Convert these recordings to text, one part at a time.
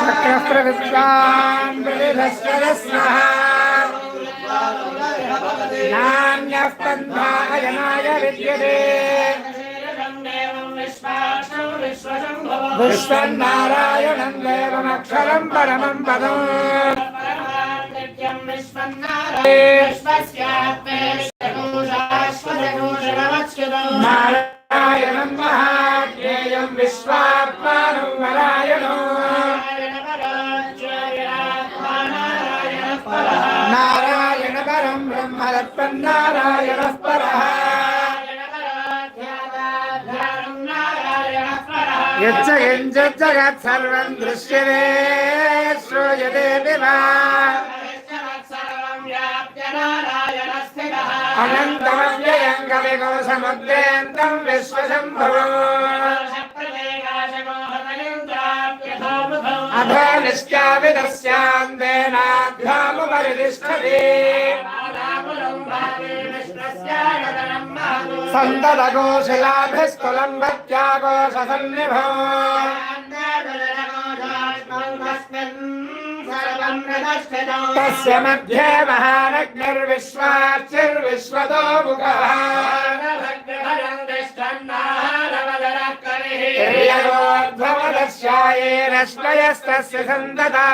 చక్రప్రవిశ్వాన్ ప్రవిభస్వరస్నః నాణ్యః పంథాయనాయ విద్యతే విశ్వన్నారాయణం దేవమక్షరం పరమం పదం నారాయణం మహాజ్ఞేయం విశ్వాత్మానం నారాయణో నారాయణ పరం బ్రహ్మ నారాయణ పరః యచ్చ జగత్ సర్వం దృశ్యతే శ్రూయతే వివా అనంతమవ్యయం కవిగో సముద్రేంతం విశ్వశంభవం అధో నిష్కావిదస్యాందేనాభ్యాముపరితిష్టతి సందదగోశిలాభిస్థులంబత్యాగోషసన్నిభో తస్య మధ్యే మహానగ్నిర్విశ్వాచిర్విశ్వతో ముఖः శ్రియగోద్భవదస్యాయేరశ్వయస్తస్య సందదా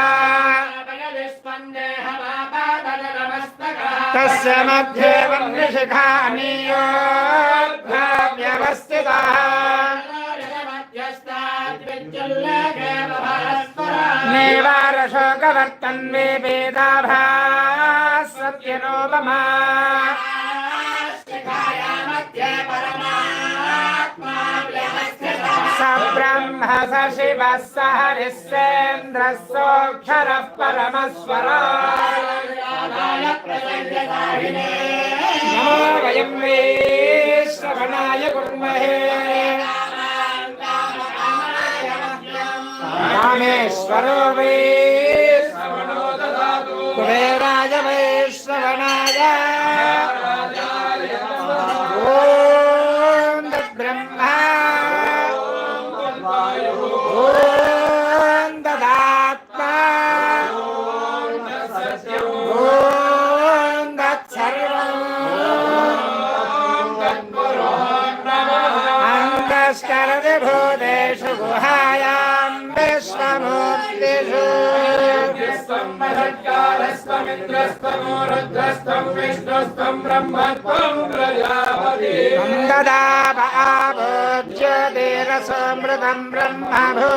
తస్య మధ్యే వన్నిశిఖానీయోద్భావ్యవస్థితः నేవారశోకవర్తన్వే వేదాభాస్ సత్యనోపమా स ब्रह्म स शिवः स हरिः सेन्द्रः सोऽक्षरः परमस्वरा नमो वयं वै श्रवणाय कुर्महे रामेश्वरो वै तत्सर्वम् भूतेषु गुहायां विश्वमूर्तिषु ददा भावोज्योतिरसमृतं ब्रह्मभू